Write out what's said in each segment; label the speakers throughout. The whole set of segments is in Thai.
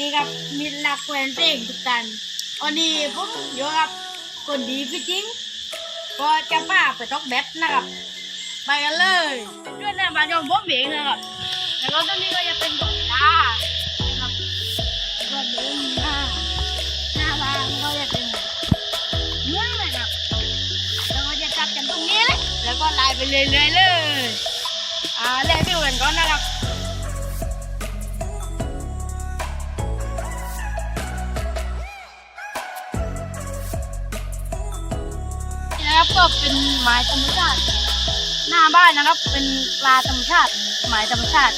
Speaker 1: ดีครับมีหลักแฟนเพลงทุกท่านวันนี้ผมอยู่กับคนดีคือจริง ก็จะป้าไปตอกแบตนะครับ ไปกันเลยเรื่องหน้าบ้านของผมเองนะครับแล้วก็ตรงนี้ก็จะเป็นดอกตานะครับก็เดินหน้าหน้าบ้านก็จะเป็นเมืองเลยครับแล้วก็จะจับกันตรงนี้เลยแล้วก็ไล่ไปเรื่อยๆเลยอ่าเล่นวิวกันก่อนนะครันนะครับ ก็เป็นไม้ธรรมชาติ หน้าบ้านนะครับ เป็นปลาธรรมชาติไม้ธรรมชาติ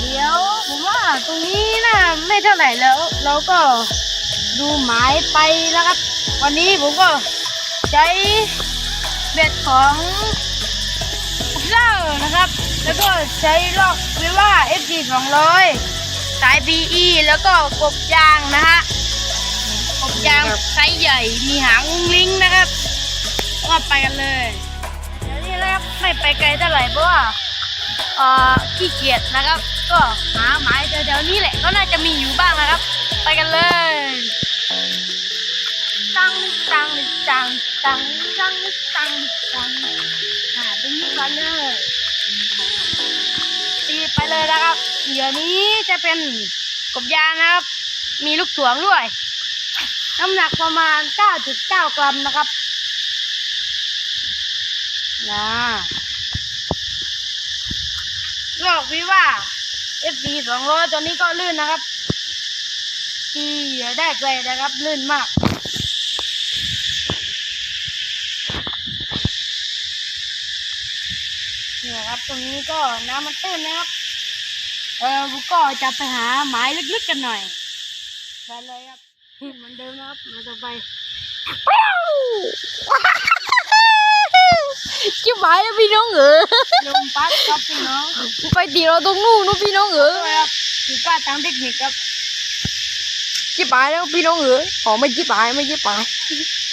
Speaker 1: เดี๋ยวผมว่าตรงนี้น่าไม่เท่าไหร่แล้ว เราก็ดูหมายไปนะครับ วันนี้ผมก็ใช้เบ็ดของเซอร์นะครับ แล้วก็ใช้ลอกวิว่า FG 200 สาย PE แล้วก็กบยางนะฮะกบยางไซส์ใหญ่มีหางอุ้งลิงนะครับ ก็ไปกันเลยเดี๋ยวนี้นะครับไม่ไปไกลเท่าไหร่เพราะว่าเอ่อขี้เกียจนะครับ ก็หาหมายแถวๆนี้แหละก็น่าจะมีอยู่บ้างนะครับ ไปกันเลยตังตังตังตังตังตังตังอ่าตรงนี้กันเลยตีไปเลยนะครับเหยื่อนี้จะเป็นกบยานะครับ มีลูกถ่วงด้วย น้ำหนักประมาณ 9.9 กรัมนะครับ นะลอกวิว่า FD 200 ตัวนี้ก็ลื่นนะครับตีได้ไกลนะครับ ลื่นมากนี่นะครับ ตรงนี้ก็น้ำมันตื้นนะครับ เออบุกก็จะไปหาหมายลึกๆกันหน่อยไปเลยครับเหมือนเดิมนะครับ มาต่อไป
Speaker 2: ชิบหายแล้วพี่น้องเอ๋ย
Speaker 1: ลมพัดครับพี่น้อง
Speaker 2: ไปตีเราตรงนู้นนู้นพี่น้องเอ๋ย
Speaker 1: ด้วยครับคือป้าทางเทคนิคครับ
Speaker 2: ชิบหายแล้วพี่น้องเอ๋ยอ๋อไม่ชิบหายไม่ชิบหาย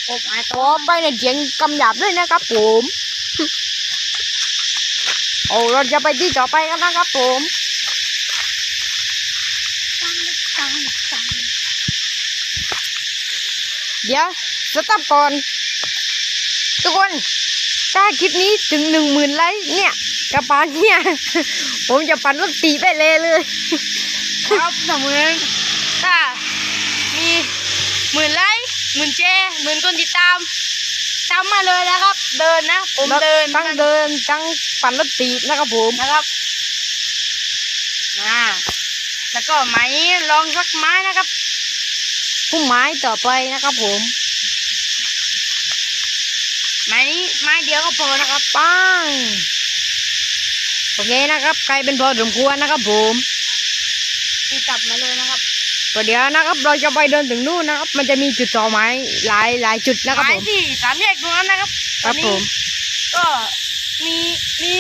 Speaker 1: ผมหาย
Speaker 2: ข
Speaker 1: ตัว
Speaker 2: อไปในเสียงกำหยาบด้วยนะครับผมโอ้เราจะไปที่ต่อไปกันนะครับผม
Speaker 1: ตังตังตัง
Speaker 2: เดี๋ยวสต็อปก่อนทุกคน ถ้าคลิปนี้ถึงหนึ่งหมื่นไลค์เนี่ยกระเป๋าเนี่ย ผมจะปั่นรถตีไปเลยเลย
Speaker 1: ครับเสมือนถ้ามีหมื่นไลค์หมื่นแชร์หมื่นคนติดตามตามมาเลยนะครับ เดินนะ ผมเดิน
Speaker 2: ทั้งเดินทั้งปั่นรถตีนะครับผม
Speaker 1: นะครับอ่าแล้วก็ไม้ลองสักไม้นะครับ
Speaker 2: ผู้ไม้ต่อไปนะครับผม
Speaker 1: ไม้นี้ไม้เดียวก็พอนะครับ
Speaker 2: ปังโอเคนะครับ ใครเป็นพอสมควรนะครับผม
Speaker 1: ตีกลับมาเลยนะครับ
Speaker 2: ก็เดี๋ยวนะครับ เราจะไปเดินถึงนู่นนะครับ มันจะมีจุดต่อไม้หลายหลายจุดนะครับ
Speaker 1: ไม้
Speaker 2: ผม
Speaker 1: ที่สามแยกตรงนั้นนะครับ
Speaker 2: ครับ
Speaker 1: ตอน
Speaker 2: ผ
Speaker 1: นี้
Speaker 2: ม
Speaker 1: ก็มีมี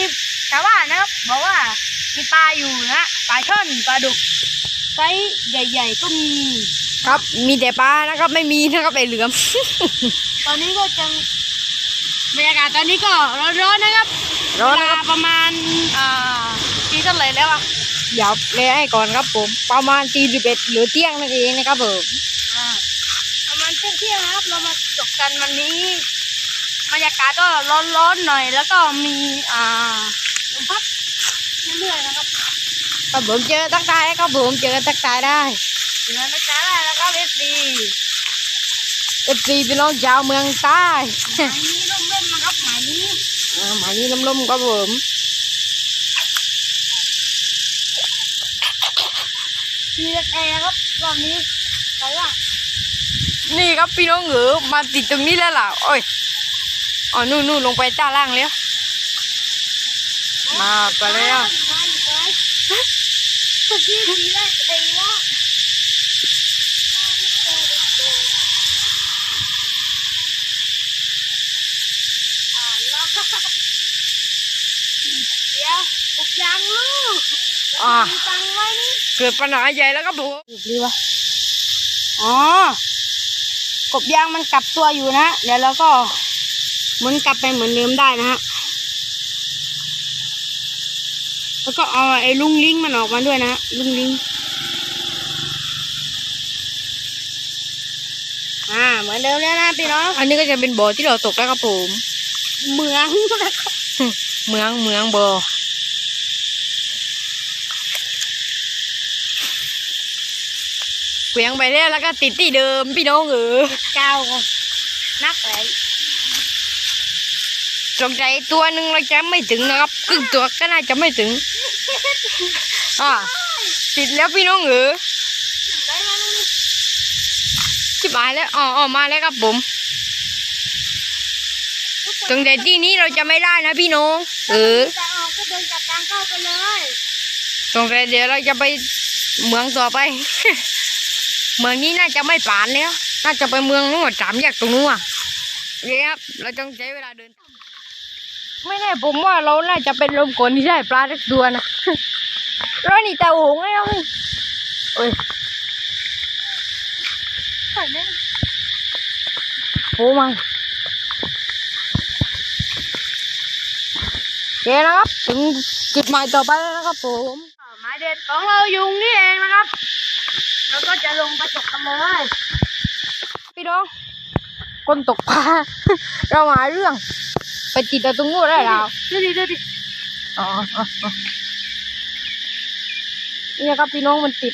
Speaker 1: ชาวบ้านนะครับ บอกว่ามีปลาอยู่นะปลาช่อนปลาดุกไซส์ใหญ่ ๆ ก็มี
Speaker 2: ครับมีแต่ปลานะครับ ไม่มีนะครับไอเหลือม
Speaker 1: ตอนนี้ก็จะ บรรยากาศตอนนี้ก็ร้อนๆนะครับ
Speaker 2: ร้อน
Speaker 1: เว
Speaker 2: นะค
Speaker 1: ลา
Speaker 2: รับ
Speaker 1: ประมาณอ่าปีเท่าไหร่แล้วอะ
Speaker 2: อย่าเลยให้ก่อนครับผม ประมาณตีสิบเอ็ดหรือเที่ยงนั่นเองนะครับผม
Speaker 1: อ่าประมาณเที่ยงๆนะครับ เรามาจบกันวันนี้บรรยากาศก็ร้อนๆหน่อย แล้วก็มีอ่าลมพัดเรื่อยๆนะครับ
Speaker 2: ครับผมเจอทักทายนะครับผมเจอทักทายได้
Speaker 1: ถึงนั้นนะจ๊ะได้แล้วก็เอฟดี
Speaker 2: เอฟซีพี่น้องชาวเมืองใต้
Speaker 1: หมายนี้ ร่มๆนะครับหมายนี้
Speaker 2: อ่าหมายนี้ล้มๆครับผม
Speaker 1: มีเล็กแอร์ครับรอบนี้ไปว่า
Speaker 2: นี่ครับพี่น้องเหนือมาติดตรงนี้แล้วล่ะโอ้ยอ๋อนู่นนู่นลงไปใต้ล่างแล้วมาไปแล้ว
Speaker 1: มาอีกแล้วเมื่อกี้มีแรกเองว่าอ่า เดี๋ยวปลุกยางลูก
Speaker 2: อ่า
Speaker 1: มีตังไว้นี่
Speaker 2: เกิดปัญหาใหญ่แล้วก็บุ
Speaker 1: กดีวะอ๋อกบยางมันกลับตัวอยู่นะเดี๋ยวเราก็หมุนกลับไปเหมือนเดิมได้นะฮะแล้วก็เอาไอ้ลุงลิงมันออกมาด้วยนะลุงลิงอ่าเหมือนเดิมแล้วนะพี่น้อง
Speaker 2: อันนี้ก็จะเป็นบ่อที่เราตกแล้วครับผม
Speaker 1: เมืองนะครับ
Speaker 2: เมืองเมืองบ่อเกวียงไปแล้วแล้วก็ติดที่เดิมพี่น้องเออ
Speaker 1: เก้านักแหละ
Speaker 2: สงใจตัวหนึ่งเราจะไม่ถึงนะครับครึ่งตัวก็น่าจะไม่ถึงอ่าติดแล้วพี่น้องเออ
Speaker 1: ได้แล้วนี่
Speaker 2: ชิบหายแล้วอ๋อออกมาแล้วครับผม ตรงแต่ที่นี้เราจะไม่ได้นะพี่น้อง เออ
Speaker 1: จะเอาก็เดินจากทางเข้าไปเลย
Speaker 2: ตรงแต่เดี๋ยวเราจะไปเมืองต่อไป เมืองนี้น่าจะไม่ผ่านแล้ว น่าจะไปเมืองนู้นสามแยกตรงนู้นอะนี่ครับ เราต้องใช้เวลาเดิน ไม่แน่ผมว่าเราน่าจะเป็นลมกลที่ได้ปลาทักตัวนะร้อยนี่แต่หงไอ้น้องนี่โอ้ย
Speaker 1: ใส่ได้
Speaker 2: โหมาโอ เคนะครับ ถึงจุดหมายต่อไปแล้วนะครับผม
Speaker 1: หมายเด็ดของเรายุงนี่เองนะครับ แล้วก็จะลงไปตกกันเลย
Speaker 2: พี่น้องคนตกปลาเราหาเรื่อง ไปติดเอาตรงนู้นได้แล้ว
Speaker 1: ดูดิดูดิ
Speaker 2: อ๋ออ๋ออ๋อเนี่ยครับพี่น้องมันติด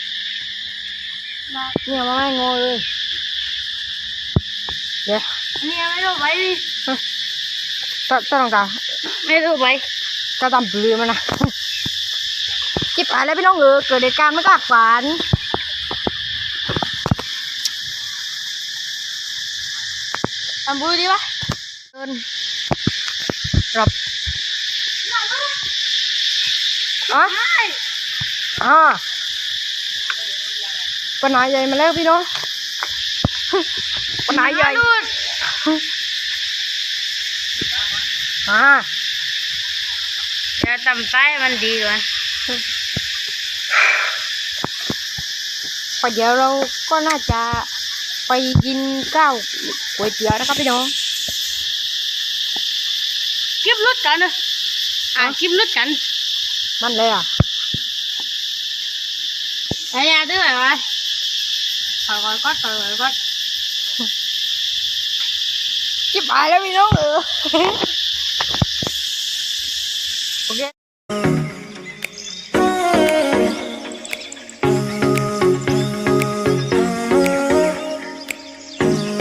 Speaker 1: มา
Speaker 2: เนี่ยมันไม่งอเลยเดี๋ยว
Speaker 1: เนี่ยไม่รู้ไปดิ
Speaker 2: ถ้าถ้าลองตา
Speaker 1: ไม่รู้ไป
Speaker 2: ถ้าตามปลือมันนะจิบหายแล้วพี่น้องเออเกิดเหตุการณ์ไม่คาดฝัน
Speaker 1: ทำบุญดีปะ
Speaker 2: เดินรับอะ
Speaker 1: ใช่
Speaker 2: อ่าปัญหาใหญ่มาแล้วพี่น้องปัญหาใหญ่
Speaker 1: นู่น
Speaker 2: อ่า
Speaker 1: เดี๋ยวทำไส้มันดีก่อน
Speaker 2: พอเดี๋ยวเราก็น่าจะไปกินข้าวก๋วยเตี๋ยวนะครับพี่น้อง
Speaker 1: คลิปลุดกันนะอ่านคลิปลุดกัน
Speaker 2: มันเลยอะ
Speaker 1: ใช้ยาด้วยไหมถอยก่อนก็ถอยก่อนก็
Speaker 2: จิบหายแล้วพี่น้องเออ โอเค